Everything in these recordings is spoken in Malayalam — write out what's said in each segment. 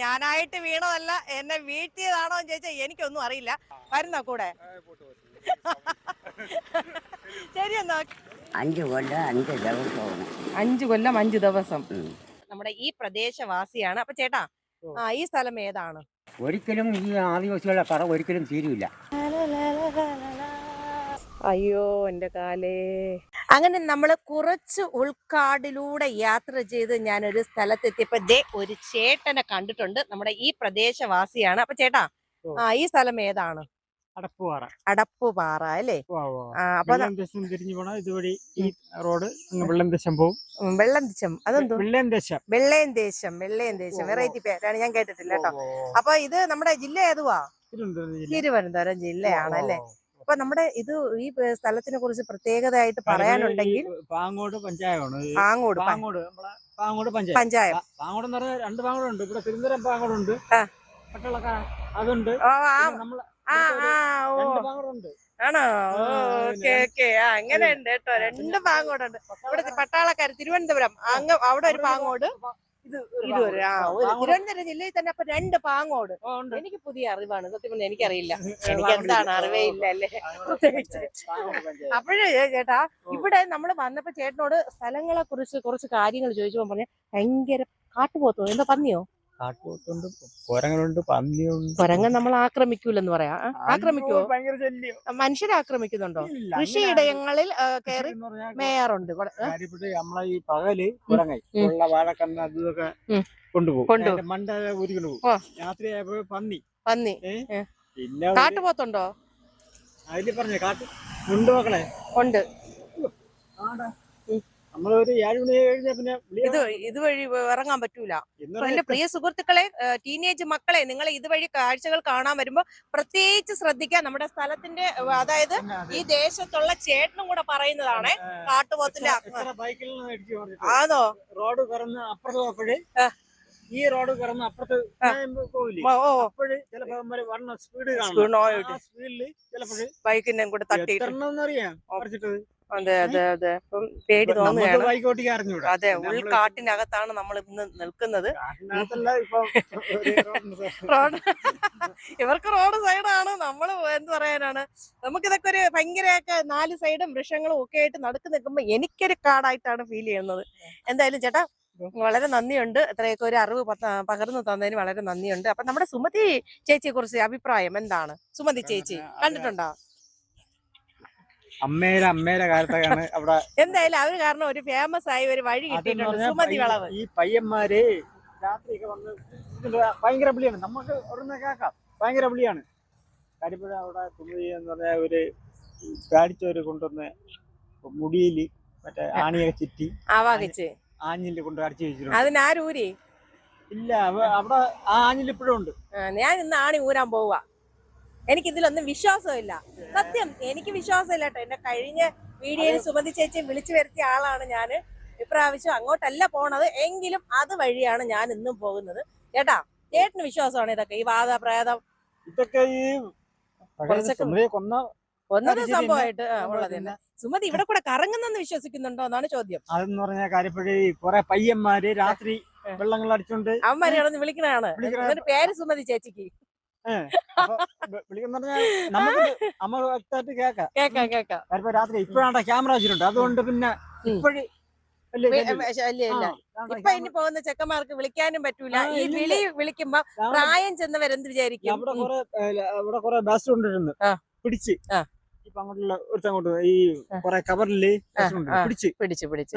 ഞാനായിട്ട് വീണതല്ല എന്നെ വീട്ടിയതാണോ എന്ന് ചോദിച്ചാൽ എനിക്കൊന്നും അറിയില്ല. വരുന്നോ കൂടെ? ശരി എന്നാ. അഞ്ച് കൊല്ലം അഞ്ച് ദിവസം അഞ്ചു കൊല്ലം അഞ്ചു ദിവസം. നമ്മുടെ ഈ പ്രദേശവാസിയാണ്. അപ്പൊ ചേട്ടാ ആ ഈ സ്ഥലം ഏതാണ്? ഒരിക്കലും ഈ ആദിവാസികളുടെ കറ ഒരിക്കലും തീരില്ല അയ്യോ എന്റെ കാലേ. അങ്ങനെ നമ്മൾ കുറച്ച് ഉൾക്കാടിലൂടെ യാത്ര ചെയ്ത് ഞാൻ ഒരു സ്ഥലത്തെത്തിയപ്പോ ദേ ഒരു ചേട്ടനെ കണ്ടിട്ടുണ്ട്. നമ്മുടെ ഈ പ്രദേശവാസിയാണ്. അപ്പൊ ചേട്ടാ ആ ഈ സ്ഥലം ഏതാണ്? അടപ്പുപാറ. അടപ്പുപാറ അല്ലേ? അപ്പൊ തിരിഞ്ഞു പോണ ഇതുവഴി ഈ റോഡ് വെള്ളം ദശം പോവും വെള്ളം ദശം അതെന്തോ? വെള്ളം ദശം വെള്ളയും ദേശം വെള്ളയും ദേശം. വെറൈറ്റി പേരാണ് ഞാൻ കേട്ടിട്ടില്ല കേട്ടോ. അപ്പൊ ഇത് നമ്മുടെ ജില്ല ഏതുവാ? തിരുവനന്തപുരം ജില്ലയാണ് അല്ലേ അപ്പൊ നമ്മുടെ ഇത് ഈ സ്ഥലത്തിനെ കുറിച്ച് പ്രത്യേകതയായിട്ട് പറയാനുണ്ടെങ്കിൽ പാങ്ങോട് പഞ്ചായമാണ്. പാങ്ങോട് പാങ്ങോട് പാങ്ങോട് പഞ്ചായത്ത്. പഞ്ചായത്ത് പാങ്ങോട് എന്ന് പറഞ്ഞാൽ രണ്ട് പാങ്ങോടുണ്ട്. ഇവിടെ തിരുവനന്തപുരം പാങ്ങോടുണ്ട്. ഉണ്ട് അതുണ്ട്. ആണോ? Okay okay. ആ അങ്ങനെ ഉണ്ട് കേട്ടോ രണ്ട് പാങ്ങോടുണ്ട്. ഇവിടെ പട്ടാളക്കാർ തിരുവനന്തപുരം. അങ്ങ് അവിടെ ഒരു പാങ്ങോട്. ഇത് ഒരു ഇത് ഒരു ആ ഒരു. തിരുവനന്തപുരം ജില്ലയിൽ തന്നെ അപ്പൊ രണ്ട് പാങ്ങോട്. എനിക്ക് പുതിയ അറിവാണ്. സത്യം പറഞ്ഞാൽ എനിക്കറിയില്ല. എനിക്ക് എന്താണ്. അറിവേ ഇല്ല അല്ലേ. അപ്പോഴേ ചേട്ടാ ഇവിടെ നമ്മൾ വന്നപ്പോ ചേട്ടനോട് സ്ഥലങ്ങളെ കുറിച്ച് കുറച്ച് കാര്യങ്ങൾ ചോദിച്ചപ്പോ പറഞ്ഞ ഭയങ്കര കാട്ടുപോത്തോ എന്താ പന്നിയോ? കാട്ടുപോത്തുണ്ട് കുരങ്ങളുണ്ട് പന്നിയുണ്ട്. കുരങ്ങൻ നമ്മൾ ആക്രമിക്കൂലെന്ന് പറയാ. ആക്രമിക്കോ ആക്രമിക്കുവോ? ഭയങ്കര ശല്യം. മനുഷ്യരെ ആക്രമിക്കുന്നുണ്ടോ? കൃഷിയിടങ്ങളിൽ കേറി കയറി മേയാറുണ്ട്. നമ്മളെ ഈ പകൽ കുരങ്ങായി ഉം. ഉള്ള വാഴക്കന്ന് അത് ഇതൊക്കെ ഉം. കൊണ്ടുപോകും. മണ്ട ഊരിക്കൊണ്ട് പോകും. രാത്രി ആയപ്പോ പന്നി. പന്നി. പിന്നെ കാട്ടുപോത്തുണ്ടോ? അതിൽ പറഞ്ഞേ കാട്ട് ഉണ്ട് മക്കളെ. ഉണ്ട്. ആടാ. നമ്മളൊരു ഏഴ് മണി കഴിഞ്ഞാ പിന്നെ ഇത് ഇതുവഴി ഇറങ്ങാൻ പറ്റൂല. എന്റെ പ്രിയ സുഹൃത്തുക്കളെ ടീനേജ് മക്കളെ നിങ്ങൾ ഇതുവഴി കാഴ്ചകൾ കാണാൻ വരുമ്പോ പ്രത്യേകിച്ച് ശ്രദ്ധിക്കുക നമ്മുടെ സ്ഥലത്തിന്റെ അതായത് ഈ ദേശത്തുള്ള ചേട്ടനും കൂടെ പറയുന്നതാണ് കാട്ടുപോത്തിന്റെ ബൈക്കിൽ ആണോ റോഡ് കറന്ന് അപ്പുറത്ത് ഈ റോഡ് കറന്ന് അപ്പുറത്ത് സ്പീഡ് സ്പീഡിൽ ചിലപ്പോഴ് ബൈക്കിനെ കൂടെ തട്ടി അറിയാം. അതെ അതെ അതെ. അപ്പം പേടി തോന്നുകയാണ്. അതെ ഉൾക്കാട്ടിനകത്താണ് നമ്മൾ ഇന്ന് നിൽക്കുന്നത്. റോഡ് ഇവർക്ക് റോഡ് സൈഡാണ്. നമ്മൾ എന്ത് പറയാനാണ്? നമുക്കിതൊക്കെ ഒരു ഭയങ്കരമൊക്കെ നാല് സൈഡും വൃക്ഷങ്ങളും ഒക്കെ ആയിട്ട് നടക്കു നിൽക്കുമ്പോൾ എനിക്കൊരു കാടായിട്ടാണ് ഫീൽ ചെയ്യുന്നത്. എന്തായാലും ചേട്ടാ വളരെ നന്ദിയുണ്ട്. ഇത്രയൊക്കെ ഒരു അറിവ് പകർന്നു തന്നതിന് വളരെ നന്ദിയുണ്ട്. അപ്പൊ നമ്മുടെ സുമതി ചേച്ചിയെ കുറിച്ച് അഭിപ്രായം എന്താണ്? സുമതി ചേച്ചി കണ്ടിട്ടുണ്ടോ? അമ്മേരെ അമ്മയുടെ കാലത്തൊക്കെയാണ് അവിടെ എന്തായാലും അവർ കാരണം ഒരു ഫേമസ് ആയി ഒരു വഴി കിട്ടിയിട്ടുണ്ട്. സുമതി വളവ്. ഈ പയ്യന്മാര് രാത്രിയൊക്കെ വന്ന് ഭയങ്കര വിളിയാണ് നമുക്ക് ഉടനെ കേൾക്കാം. ഭയങ്കര വിളിയാണ് കരിപ്പുഴ അവിടെ കുമരി എന്ന് പറഞ്ഞ ഒരു കാടിച്ചവര് കൊണ്ടുവന്ന് മുടിയിൽ മറ്റേ ആണിയൊക്കെ ചുറ്റി ആവാഹിച്ച്. ആഞ്ഞിൽ കൊണ്ട് അടിച്ചു വെച്ചിട്ടുണ്ട്. അതിനാരൂരി ഇല്ല അവ- അവിടെ ആ ആഞ്ഞിൽ ഇപ്പോഴും ഉണ്ട് ഞാൻ ഇന്ന് ആണി ഊരാൻ പോവുക എനിക്ക് ഇതിലൊന്നും വിശ്വാസമില്ല. സത്യം എനിക്ക് വിശ്വാസമില്ല കേട്ടോ. എന്റെ കഴിഞ്ഞ വീഡിയോയിൽ സുമതി ചേച്ചി വിളിച്ചു വരുത്തിയ ആളാണ് ഞാൻ ഇപ്രാവശ്യം അങ്ങോട്ടല്ല പോണത്. എങ്കിലും അത് വഴിയാണ് ഞാൻ ഇന്നും പോകുന്നത്. ചേട്ടാ ചേട്ടന് വിശ്വാസമാണ് ഇതൊക്കെ ഈ വാദ പ്രേതം. ഇതൊക്കെ ഈ ഒന്നത് സംഭവമായിട്ട് ഉള്ളത് തന്നെ. സുമതി ഇവിടെ കൂടെ കറങ്ങുന്നെന്ന് വിശ്വസിക്കുന്നുണ്ടോ എന്നാണ് ചോദ്യം. അതെന്ന് പറഞ്ഞ കാര്യപ്പഴി കുറെ പയ്യന്മാര് രാത്രി വെള്ളങ്ങൾ അടിച്ചോണ്ട് അവന്മാരെ വിളിക്കണാണ് പേര് സുമതി ചേച്ചിക്ക്? രാത്രി ഇപ്പോഴാണ് ക്യാമറ വെച്ചിട്ടുണ്ട്. അതുകൊണ്ട് പിന്നെ. ഇപ്പോഴ് ഇപ്പൊ ഇനി പോകുന്ന ചെക്കന്മാർക്ക് വിളിക്കാനും പറ്റൂല. ഈ. വിളി വിളിക്കുമ്പോ പ്രായം ചെന്നവരെന്ത് വിചാരിക്കും? അവിടെ ഉം. കുറെ ബസ് കൊണ്ടിരുന്നു പിടിച്ച്. ഇപ്പൊ അങ്ങോട്ടുള്ള ഒരു അങ്ങോട്ട് ഈ കൊറേ കവറിൽ. പിടിച്ച്. പിടിച്ചു പിടിച്ചു.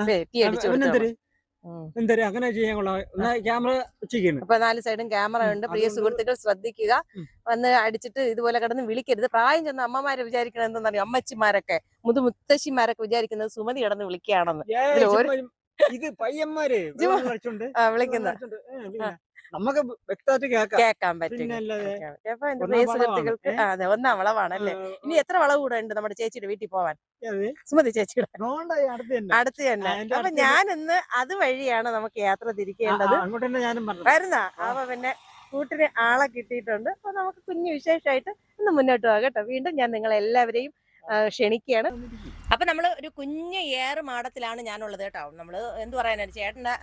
എന്തര്? അങ്ങനെ ചെയ്യാൻ കൊള്ളാം. ക്യാമറ വെച്ചിരിക്കുന്നു. അപ്പൊ നാല് സൈഡും ക്യാമറ ഉണ്ട്. പ്രിയ സുഹൃത്തുക്കൾ ശ്രദ്ധിക്കുക. വന്ന് അടിച്ചിട്ട് ഇതുപോലെ കിടന്ന് വിളിക്കരുത്. പ്രായം ചെന്ന അമ്മമാരെ വിചാരിക്കണം എന്തെന്നറിയോ? അമ്മച്ചിമാരൊക്കെ. മുതുമുത്തശ്ശിമാരൊക്കെ വിചാരിക്കുന്നത് സുമതി കിടന്ന് വിളിക്കുകയാണെന്ന്. ഇത് പയ്യന്മാര്. വിളിക്കുന്ന. നമുക്ക് വ്യക്തമായിട്ട് കേൾക്കാം. കേക്കാൻ പറ്റും. അപ്പൊ എന്റെ പ്രിയ സുഹൃത്തുക്കൾക്ക് അതെ ഒന്നാം വളവാണ് അല്ലേ ഇനി എത്ര വളവ് കൂടെ ഉണ്ട് നമ്മുടെ ചേച്ചിയുടെ വീട്ടിൽ പോവാൻ? സുമതി ചേച്ചിയുടെ. അടുത്ത് തന്നെ. അപ്പൊ ഞാനിന്ന് അത് വഴിയാണ് നമുക്ക് യാത്ര തിരിക്കേണ്ടത്. വരുന്ന. അപ്പൊ പിന്നെ കൂട്ടിന് ആളെ കിട്ടിയിട്ടുണ്ട്. അപ്പൊ നമുക്ക് കുഞ്ഞു വിശേഷമായിട്ട് ഇന്ന് മുന്നോട്ട് പോകാം കേട്ടോ. വീണ്ടും ഞാൻ നിങ്ങളെ എല്ലാവരെയും ക്ഷണിക്കുകയാണ്. അപ്പൊ നമ്മൾ ഒരു കുഞ്ഞ് ഏറ് മാടത്തിലാണ് ഞാനുള്ളത് കേട്ടോ. നമ്മൾ എന്ത് പറയാനാണ് ചേട്ടന്റെ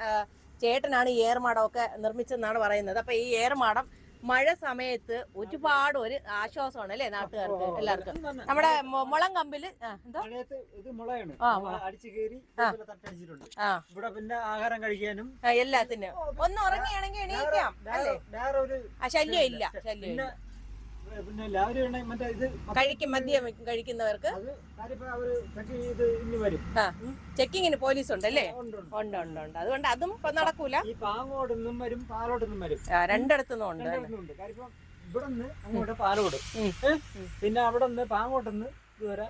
ചേട്ടനാണ് ഈ ഏർമാടമൊക്കെ നിർമ്മിച്ചെന്നാണ് പറയുന്നത്. അപ്പൊ ഈ ഏർമാടം മഴ സമയത്ത് ഒരുപാട് ഒരു ആശ്വാസമാണ് അല്ലേ നാട്ടുകാർക്ക് എല്ലാവർക്കും? നമ്മുടെ മുളം കമ്പിൽ ഇവിടെ പിന്നെ ആഹാരം കഴിക്കാനും എല്ലാത്തിനും. ഒന്ന് ഉറങ്ങിയാണെങ്കിൽ എണീക്കാം അല്ലേ? ശല്യം ഇല്ല ശല്യം ഇല്ല പിന്നെ എല്ലാവരും മറ്റേ ഇത് കഴിക്കും മദ്യം കഴിക്കുന്നവർക്ക്? ചെക്കിങ്ങിന് പോലീസ് ഉണ്ടല്ലേ ഉണ്ട്, ഉണ്ട്. ഉണ്ട് അതുകൊണ്ട് അതും ഇപ്പൊ നടക്കൂല. ഈ പാങ്ങോടുന്നും വരും വരും. രണ്ടിടത്തുനിന്നും ഉണ്ട് ഇവിടെ നിന്ന് അങ്ങോട്ട് പാലോട്. പിന്നെ അവിടെ നിന്ന് പാങ്ങോട്ടുന്ന് ഇതുവരെ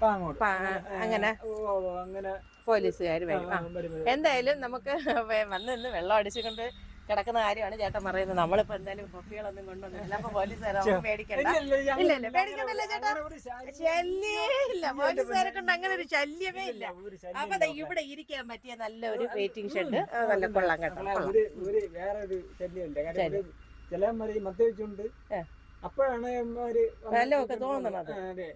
പാങ്ങോട്. അങ്ങനെ പോലീസുകാർ വരും. എന്തായാലും നമുക്ക് വന്നു വന്ന് നിന്ന് വെള്ളം അടിച്ചുകൊണ്ട് കിടക്കുന്ന കാര്യമാണ് ചേട്ടൻ പറയുന്നത്. നമ്മളിപ്പോ എന്തായാലും കുപ്പികളൊന്നും കൊണ്ടുവന്നില്ല അപ്പൊ പോലീസുകാരെ പേടിക്കണ്ട ഇല്ല, ഇല്ല, അങ്ങനെ പേടിക്കണ്ടല്ലോ ചേട്ടാ. അങ്ങനെ ഒരു ശല്യമേ ഇല്ല. പോലീസുകാരെ കൊണ്ട് അങ്ങനെ ഒരു ശല്യമേ ഇല്ല അപ്പൊ ഇവിടെ ഇരിക്കാൻ പറ്റിയ നല്ല ഒരു വെയിറ്റിംഗ് ഷെഡ്. നല്ല കൊള്ളാം കേട്ടോ. വേറെ ഒരു ശല്യമില്ല അപ്പോഴാണ് നല്ലതൊക്കെ തോന്നണത്.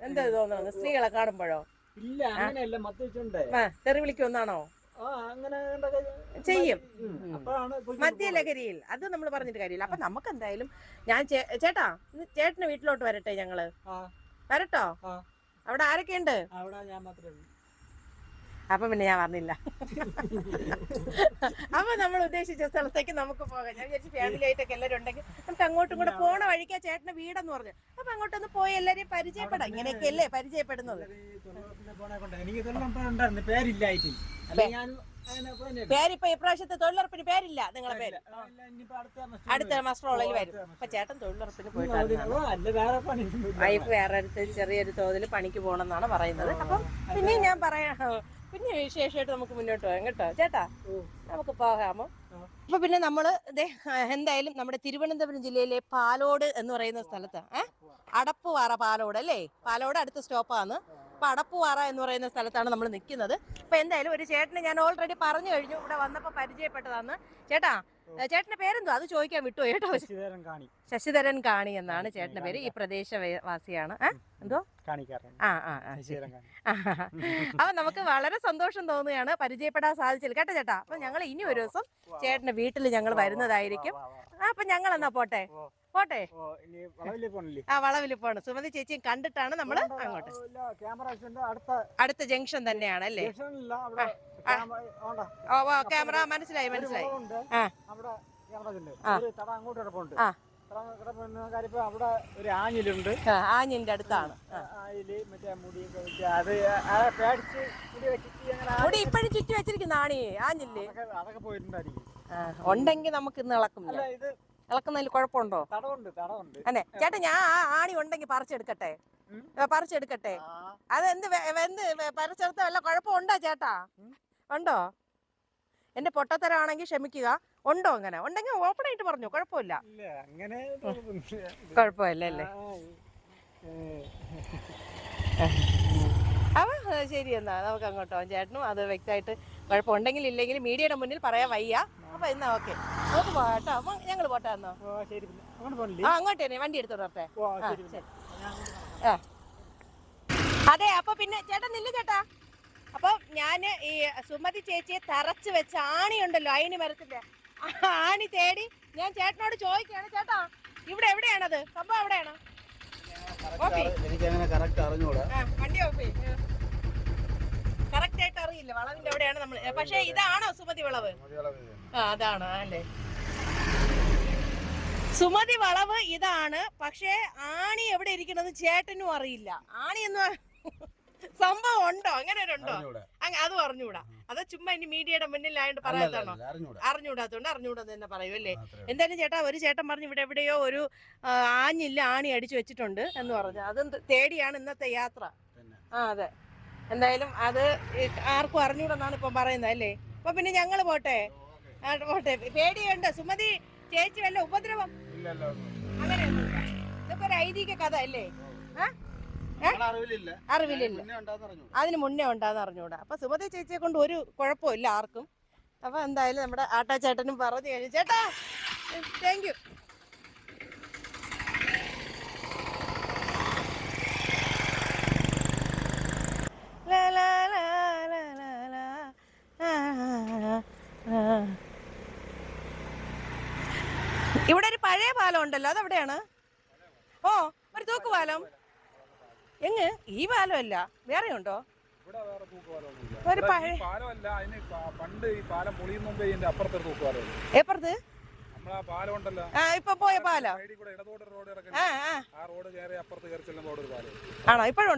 എന്താ തോന്നണത്? സ്ത്രീകളെ കാണുമ്പോഴോ? ഇല്ല അങ്ങനെയല്ല. മദ്യപിച്ചുണ്ട് തെറി വിളിക്കൊന്നാണോ ചെയ്യും. മദ്യലഹരിയിൽ. അത് നമ്മൾ പറഞ്ഞിട്ട് കാര്യമില്ല. അപ്പൊ നമുക്ക് എന്തായാലും ഞാൻ ചേട്ടാ ഇന്ന് ചേട്ടന് വീട്ടിലോട്ട് വരട്ടെ ഞങ്ങൾ. വരട്ടോ. അവിടെ ആരൊക്കെയുണ്ട്? അവിടെ ഞാൻ മാത്രമേ ഉള്ളൂ. അപ്പൊ പിന്നെ ഞാൻ പറഞ്ഞില്ല അപ്പൊ നമ്മൾ ഉദ്ദേശിച്ച സ്ഥലത്തേക്ക് നമുക്ക് പോകാം. ഞാൻ വിചാരിച്ചു ഫാമിലി ആയിട്ടൊക്കെ എല്ലാവരും ഉണ്ടെങ്കിൽ നമുക്ക് അങ്ങോട്ടും കൂടെ പോണ വഴിക്കാ ചേട്ടന് വീടെന്ന് പറഞ്ഞു. അപ്പൊ അങ്ങോട്ടൊന്ന് പോയി എല്ലാരെയും പരിചയപ്പെടാം. ഇങ്ങനെയൊക്കെ അല്ലേ പരിചയപ്പെടുന്നത്? പേരിപ്പോ ഇപ്രാവശ്യത്തെ തൊഴിലുറപ്പിന് പേരില്ല നിങ്ങളെ പേര്. അടുത്ത മാസം അടുത്ത മസ്റ്ററോളിൽ വരും. അപ്പൊ ചേട്ടൻ തൊഴിലുറപ്പിന്. പോയിട്ടാണ് വൈഫ് വേറെ അടുത്ത് ചെറിയൊരു തോതിൽ പണിക്ക് പോകണമെന്നാണ് പറയുന്നത്. അപ്പം പിന്നെ ഞാൻ പറയാം. പിന്നെ വിശേഷമായിട്ട് നമുക്ക് മുന്നോട്ട് പോകാം കേട്ടോ. ചേട്ടാ നമുക്ക് പോകാമോ. അപ്പൊ പിന്നെ നമ്മൾ എന്തായാലും നമ്മുടെ തിരുവനന്തപുരം ജില്ലയിലെ പാലോട് എന്ന് പറയുന്ന സ്ഥലത്ത് ഏഹ് അടപ്പുവാറ പാലോട് അല്ലേ? പാലോട് അടുത്ത സ്റ്റോപ്പാണ്. അപ്പൊ അടപ്പുവാറ എന്ന് പറയുന്ന സ്ഥലത്താണ് നമ്മൾ നിൽക്കുന്നത് അപ്പൊ എന്തായാലും ഒരു ചേട്ടനെ ഞാൻ ഓൾറെഡി പറഞ്ഞു കഴിഞ്ഞു. ഇവിടെ വന്നപ്പോ പരിചയപ്പെട്ടതാണ്. ചേട്ടാ ചേട്ടന്റെ പേരെന്തോ? അത് ചോദിക്കാൻ വിട്ടു കേട്ടോ. ശശിധരൻ കാണി. ശശിധരൻ കാണി എന്നാണ് ചേട്ടന്റെ പേര്. ഈ പ്രദേശവാസിയാണ്? എന്തോ? ആ ആ അപ്പൊ നമുക്ക് വളരെ സന്തോഷം തോന്നുകയാണ്. പരിചയപ്പെടാൻ സാധിച്ചില്ല. കേട്ടോ ചേട്ടാ. അപ്പൊ ഞങ്ങൾ ഇനി ഒരു ദിവസം ചേട്ടന്റെ വീട്ടിൽ ഞങ്ങൾ വരുന്നതായിരിക്കും. അപ്പൊ ഞങ്ങൾ എന്നാ പോട്ടെ. പോട്ടെ. വളവിൽ ആ വളവിൽ പോണ്. സുമതി ചേച്ചിയും കണ്ടിട്ടാണ് നമ്മൾ അങ്ങോട്ട്. അടുത്ത ജംഗ്ഷൻ തന്നെയാണ് അല്ലേ? ക്യാമറ. ഓ മനസ്സിലായി മനസ്സിലായി. ആ. ആ. അവിടെ ഒരു ആഞ്ഞിലുണ്ട്. ആഞ്ഞിന്റെ അടുത്താണ്. മുടി ഇപ്പോഴും ചുറ്റി വെച്ചിരിക്കുന്ന ആണി ആഞ്ഞില്ലേ ഉണ്ടെങ്കിൽ നമുക്ക് ഇന്ന് ഇളക്കും ഇളക്കുന്നതിൽ കുഴപ്പമുണ്ടോ? അതെ. ചേട്ടാ ഞാൻ ആ ആണി ഉണ്ടെങ്കിൽ പറിച്ചെടുക്കട്ടെ. പറിച്ചെടുക്കട്ടെ? അത് എന്ത് പറിച്ചെടുത്ത വല്ല കുഴപ്പമുണ്ടോ ചേട്ടാ? ഉണ്ടോ? എന്റെ പൊട്ടത്തരമാണെങ്കിൽ ക്ഷമിക്കുക. ഉണ്ടോ അങ്ങനെ? ഉണ്ടെങ്കിൽ ഓപ്പൺ ആയിട്ട് പറഞ്ഞു കുഴപ്പമില്ല. അങ്ങനെ കുഴപ്പമില്ല അല്ലേ? അവ ശരി എന്നാ. നമുക്ക് അങ്ങോട്ട് പോകാം ചേട്ടനും അത് വ്യക്തമായിട്ട് കുഴപ്പമുണ്ടെങ്കിൽ ഇല്ലെങ്കിൽ മീഡിയയുടെ മുന്നിൽ പറയാൻ വയ്യ. അപ്പൊ എന്നാ ഓക്കെ. നമുക്ക് പോകട്ടോ അപ്പൊ ഞങ്ങൾ പോട്ടെ എന്നോ. ഓ ശരി പിന്നെ. അങ്ങോട്ട് ആ അങ്ങോട്ട് തന്നെ. വണ്ടി എടുത്തോട്ടെ ആ. ഞാൻ. അതെ അപ്പൊ പിന്നെ ചേട്ടൻ നില്ല ചേട്ടാ. അപ്പൊ ഞാൻ ഈ സുമതി ചേച്ചിയെ തറച്ചു വെച്ച ആണി ഉണ്ടല്ലോ അയിന് മരത്തിന്റെ ആണി തേടി ഞാൻ ചേട്ടനോട് ചോദിക്കാണ് ചേട്ടാ ഇവിടെ എവിടെയാണത്? സംഭവം എവിടെയാണ്? ഓഫി. എനിക്കങ്ങനെ കറക്റ്റ് അറിഞ്ഞൂടാ. ആ വണ്ടി ഓഫി. കറക്റ്റ് ആയിട്ട് അറിയില്ല വളവിന്റെ എവിടെയാണ് നമ്മൾ പക്ഷേ ഇതാണോ സുമതി വളവ്? ആ അതാണ് അല്ലേ? സുമതി വളവ് ഇതാണ്. പക്ഷേ ആണി എവിടെ ഇരിക്കണമെന്ന് ചേട്ടനും അറിയില്ല. ആണി എന്ന് സംഭവം ഉണ്ടോ? അങ്ങനെ ഒരു ഉണ്ടോ? അത് അറിഞ്ഞൂടാ അത് ചുമ്മാ ഇനി മീഡിയയുടെ മുന്നിൽ ആയിട്ട് പറയാത്താണോ അറിഞ്ഞൂടാത്തോണ്ട് അറിഞ്ഞൂടാന്ന് തന്നെ പറയൂ അല്ലേ? എന്തായാലും ചേട്ടാ ഒരു ചേട്ടൻ പറഞ്ഞു ഇവിടെ എവിടെയോ ഒരു ആഞ്ഞില്ല ആണി അടിച്ചു വെച്ചിട്ടുണ്ട് എന്ന് പറഞ്ഞു. അതും തേടിയാണ് ഇന്നത്തെ യാത്ര. ആ അതെ. എന്തായാലും അത് ആർക്കും അറിഞ്ഞൂടെന്നാണ് ഇപ്പം പറയുന്നത് അല്ലേ? അപ്പൊ പിന്നെ ഞങ്ങൾ പോട്ടെ. പോട്ടെ. പേടിയുണ്ട്. സുമതി ചേച്ചി വല്ല ഉപദ്രവം? അങ്ങനെ ഇതൊക്കെ ഒരു ഐതിഹ്യ കഥ അല്ലേ? അറിവില്ല അറിവിലില്ല. അതിന് മുന്നേ ഉണ്ടാന്ന് അറിഞ്ഞൂടാ. അപ്പൊ സുമതി ചേച്ചിയെ കൊണ്ട് ഒരു കുഴപ്പമില്ല ആർക്കും. അപ്പൊ എന്തായാലും നമ്മുടെ ആട്ടാ ചേട്ടനും പറഞ്ഞു കഴിഞ്ഞു. ചേട്ടാ താങ്ക് യു ലാ ലാ ലാ ലാ ലാ ലാ. ആ, ആ, ആ. ഇവിടെ ഒരു പഴയ പാലം ഉണ്ടല്ലോ അതെവിടെയാണ്? ഓ ഒരു തൂക്ക് പാലം എങ്ങ്? ഈ പാലം അല്ല വേറെ ഉണ്ടോ. ഒരു പഴയ പണ്ട് ഈ പാലം പൊളിയുന്ന മുമ്പേ ഇതിന്റെ അപ്പുറത്തെ തൂക്കുപാലം എപ്പുറത്ത്? പോയ പാലം. ആണോ? ഇപ്പോഴും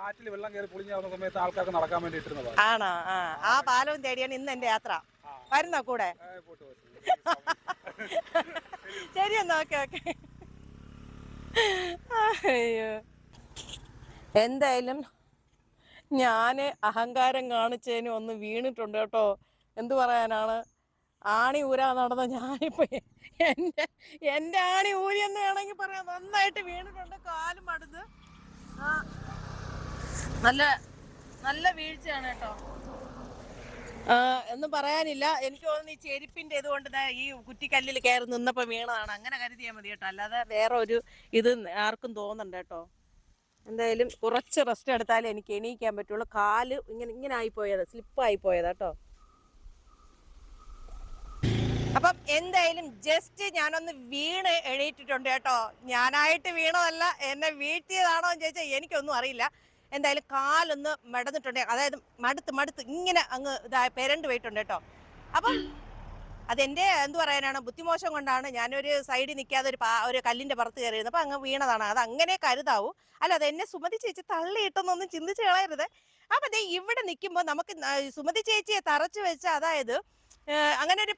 ആറ്റിൽ വെള്ളം കയറി പൊളിഞ്ഞാവുന്ന സമയത്ത് ആൾക്കാർക്ക് നടക്കാൻ വേണ്ടി ആണോ? ആ. ആ പാലവും തേടിയാണ് ഇന്ന് എന്റെ യാത്ര. വരുന്നോ കൂടെ. ശരി എന്നാ ഓക്കെ ഓക്കെ. അയ്യോ. എന്തായാലും ഞാൻ അഹങ്കാരം കാണിച്ചതിന് ഒന്ന് വീണിട്ടുണ്ട് കേട്ടോ. എന്തു പറയാനാണ്? ആണി ഊരാ നടന്ന ഞാനിപ്പോ എന്റെ എന്റെ ആണി ഊരി എന്ന് വേണമെങ്കിൽ പറയാം. നന്നായിട്ട് വീണിട്ടുണ്ട് കാലും അടുത്ത്. നല്ല നല്ല വീഴ്ചയാണ് കേട്ടോ. എന്ന് പറയാനില്ല. എനിക്ക് തോന്നുന്നു ഈ ചെരുപ്പിന്റെ ഇതുകൊണ്ട് ഈ കുറ്റിക്കല്ലിൽ കയറി നിന്നപ്പോ വീണതാണ്. അങ്ങനെ കരുതിയാൽ മതി കേട്ടോ. അല്ലാതെ വേറെ ഒരു ഇത് ആർക്കും തോന്നണ്ട കേട്ടോ. എന്തായാലും കുറച്ച് റെസ്റ്റ് എടുത്താലേ എനിക്ക് എണീക്കാൻ പറ്റുള്ളൂ. കാൽ ഇങ്ങനെ ഇങ്ങനെ പോയതാ സ്ലിപ്പായി പോയതാ കേട്ടോ. അപ്പം എന്തായാലും ജസ്റ്റ് ഞാനൊന്ന് വീണ് എണീറ്റിട്ടുണ്ട് കേട്ടോ. ഞാനായിട്ട് വീണതല്ല എന്നെ വീഴ്ത്തിയതാണോ എന്ന് ചോദിച്ചാൽ എനിക്കൊന്നും അറിയില്ല. എന്തായാലും കാലൊന്ന് മടന്നിട്ടുണ്ട്. അതായത് മടുത്ത് മടുത്ത് ഇങ്ങനെ അങ്ങ് ഇതാ പെരണ്ട് പോയിട്ടുണ്ട് കേട്ടോ. അപ്പം അതെന്റെ എന്ത് പറയാനാണ് ബുദ്ധിമോശം കൊണ്ടാണ് ഞാനൊരു സൈഡിൽ നിൽക്കാതെ ഒരു ഒരു കല്ലിന്റെ പുറത്ത് കയറിയിരുന്നത്. അപ്പൊ അങ്ങ് വീണതാണ്. അത് അങ്ങനെ കരുതാവൂ. അല്ല അത് എന്നെ സുമതി ചേച്ചി തള്ളിയിട്ടെന്നൊന്നും ചിന്തിച്ച് കളയരുത്. അപ്പൊ അതെ ഇവിടെ നിൽക്കുമ്പോൾ നമുക്ക് സുമതി ചേച്ചിയെ തറച്ചു വെച്ച അതായത് അങ്ങനെ ഒരു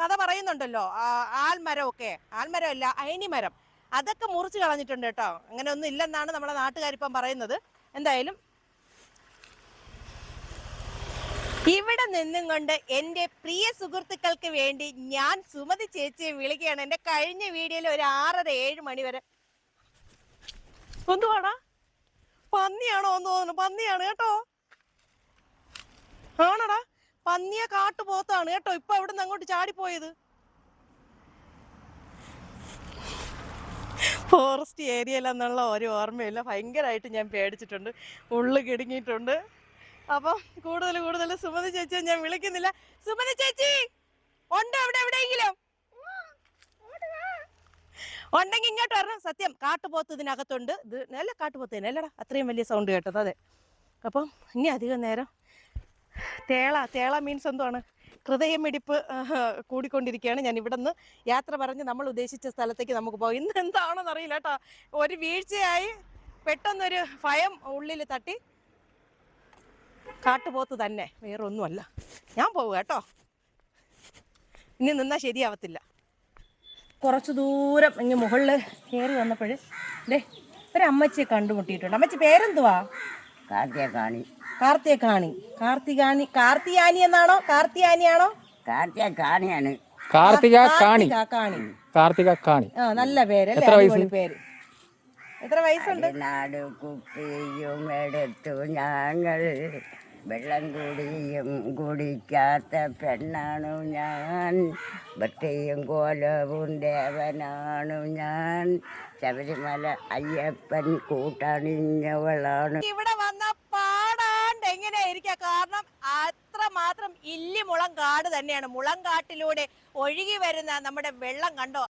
കഥ പറയുന്നുണ്ടല്ലോ. ആൽമരമൊക്കെ. ആൽമരം ഒക്കെ ആൽമരം അല്ല അയനിമരം. അതൊക്കെ മുറിച്ച് കളഞ്ഞിട്ടുണ്ട് കേട്ടോ. അങ്ങനെ ഒന്നും ഇല്ലെന്നാണ് നമ്മുടെ നാട്ടുകാരിപ്പം പറയുന്നത്. എന്തായാലും ഇവിടെ നിന്നും കൊണ്ട് എന്റെ പ്രിയ സുഹൃത്തുക്കൾക്ക് വേണ്ടി ഞാൻ സുമതി ചേച്ചിയെ വിളിക്കുകയാണ്. എന്റെ കഴിഞ്ഞ വീഡിയോയിൽ ഒരു ആറര ഏഴ് മണി വരെ. എന്തുവാടാ? പന്നിയാണോ എന്ന് തോന്നുന്നു. പന്നിയാണ് കേട്ടോ. ആണടാ. പന്നിയെ കാട്ടുപോത്താണ് കേട്ടോ. ഇപ്പൊ അവിടെ നിന്ന് അങ്ങോട്ട് ചാടിപ്പോയത്? ഫോറസ്റ്റ് ഏരിയയിലെന്നുള്ള ഒരു ഓർമ്മയില്ല. ഭയങ്കരമായിട്ട് ഞാൻ പേടിച്ചിട്ടുണ്ട്. ഉള്ളു കിടുങ്ങിയിട്ടുണ്ട്. അപ്പം കൂടുതൽ കൂടുതൽ സുമതി ചേച്ചി ഞാൻ വിളിക്കുന്നില്ല. സുമതി ചേച്ചി! ഉണ്ടോ അവിടെ എവിടെയെങ്കിലും? ഉണ്ടെങ്കിൽ ഇങ്ങോട്ട് വരണം. സത്യം കാട്ടുപോത്ത് ഇതിനകത്തുണ്ട്. ഇത് നല്ല കാട്ടുപോത്ത് തന്നെ അല്ലടാ അത്രയും വലിയ സൗണ്ട് കേട്ടത് അതെ. അപ്പം ഇനി അധികം നേരം തേള തേള മീൻസ് എന്താണ് ഹൃദയമിടിപ്പ് കൂടിക്കൊണ്ടിരിക്കുകയാണ്. ഞാൻ ഇവിടെ നിന്ന് യാത്ര പറഞ്ഞ് നമ്മൾ ഉദ്ദേശിച്ച സ്ഥലത്തേക്ക് നമുക്ക് പോകാം. ഇന്ന് എന്താണെന്ന് അറിയില്ല കേട്ടോ. ഒരു വീഴ്ചയായി പെട്ടെന്നൊരു ഭയം ഉള്ളിൽ തട്ടി കാട്ടുപോത്ത് തന്നെ. വേറെ ഒന്നുമല്ല ഞാൻ പോവുക കേട്ടോ. ഇനി നിന്നാൽ ശരിയാവത്തില്ല. കുറച്ച് ദൂരം ഇങ്ങ് മുകളിൽ കയറി വന്നപ്പോൾ ദേ ഒരു അമ്മച്ചിയെ കണ്ടുമുട്ടിയിട്ടുണ്ട്. അമ്മച്ചി പേരെന്തുവാ? കാണി. കാർത്തിയെ കാണി കാർത്തികാനി കാർത്തിയാനി എന്നാണോ? കാർത്തിയാനിയാണോ? കാർത്തിക കാണിയാണ് കാർത്തിക കാണി കാർത്തിക കാണി കാർത്തിക കാണി ആ നല്ല പേര് അല്ലേ? എത്ര വയസ്സ്? പേര്. എത്ര വയസ്സുണ്ട്? നാട് കുപ്പിയും എടുത്തു ഞങ്ങൾ വെള്ളം കുടിയും കുടിക്കാത്ത പെണ്ണാണു ഞാൻ. ഭക്തിയും കോലവും ദേവനാണു ഞാൻ. ശബരിമല അയ്യപ്പൻ കൂട്ടണിഞ്ഞവളാണ്. ഇവിടെ വന്ന എങ്ങനെയായിരിക്കാം? കാരണം അത്ര മാത്രം ഇല്ലി മുളം കാട് തന്നെയാണ്. മുളം കാട്ടിലൂടെ ഒഴുകി വരുന്ന നമ്മുടെ വെള്ളം കണ്ടോ?